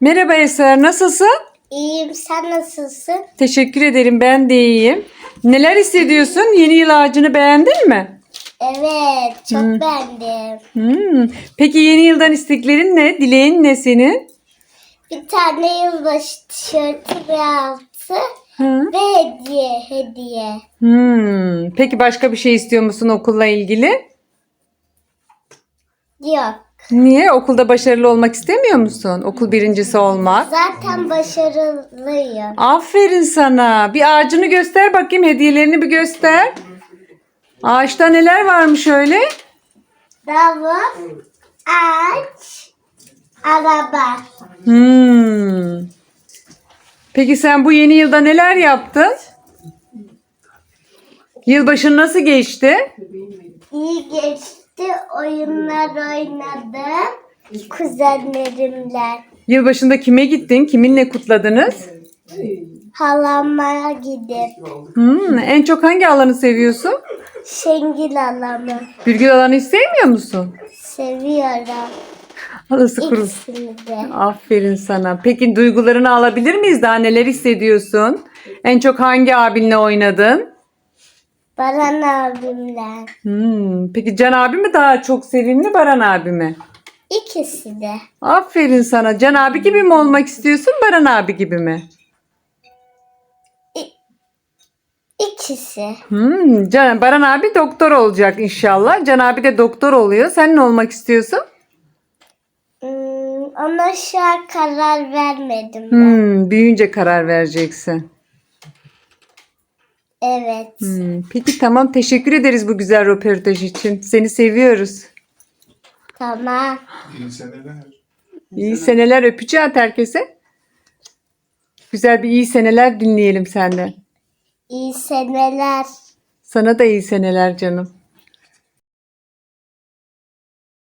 Merhaba Eser, nasılsın? İyiyim sen nasılsın? Teşekkür ederim, ben de iyiyim. Neler hissediyorsun? Yeni yıl ağacını beğendin mi? Evet çok beğendim. Hmm. Peki yeni yıldan isteklerin ne? Dileğin ne senin? Bir tane yılbaşı tişörtü ve altı Hı. ve hediye hediye. Hmm. Peki başka bir şey istiyor musun okulla ilgili? Yok. Niye? Okulda başarılı olmak istemiyor musun? Okul birincisi olmak. Zaten başarılıyım. Aferin sana. Bir ağacını göster bakayım. Hediyelerini bir göster. Ağaçta neler varmış öyle? Davul, ağaç, araba. Hmm. Peki sen bu yeni yılda neler yaptın? Yılbaşın nasıl geçti? İyi geçti. Oyunlar oynadım. Kuzenlerimle. Yılbaşında kime gittin? Kiminle kutladınız? Halama gidip Hmm. En çok hangi alanı seviyorsun? Şengil alamı Birgül alanı hiç sevmiyor musun? seviyorum. Halası kurul. İkisini de. Aferin sana. Peki duygularını alabilir miyiz? Daha neler hissediyorsun? En çok hangi abinle oynadın? Baran abimle. Hmm. Peki Can abi mi daha çok sevimli Baran abi mi? İkisi de. Aferin sana. Can abi gibi mi olmak istiyorsun Baran abi gibi mi? İkisi. Hmm. Can, Baran abi doktor olacak inşallah. Can abi de doktor oluyor. Sen ne olmak istiyorsun? Hmm, ona şu an karar vermedim ben. Hmm. Büyüyünce karar vereceksin. Evet. Hmm. Peki tamam. Teşekkür ederiz bu güzel röportaj için. Seni seviyoruz. Tamam. İyi seneler. İyi seneler öpeceğiz herkese. Güzel bir iyi seneler dinleyelim senden. İyi seneler. Sana da iyi seneler canım.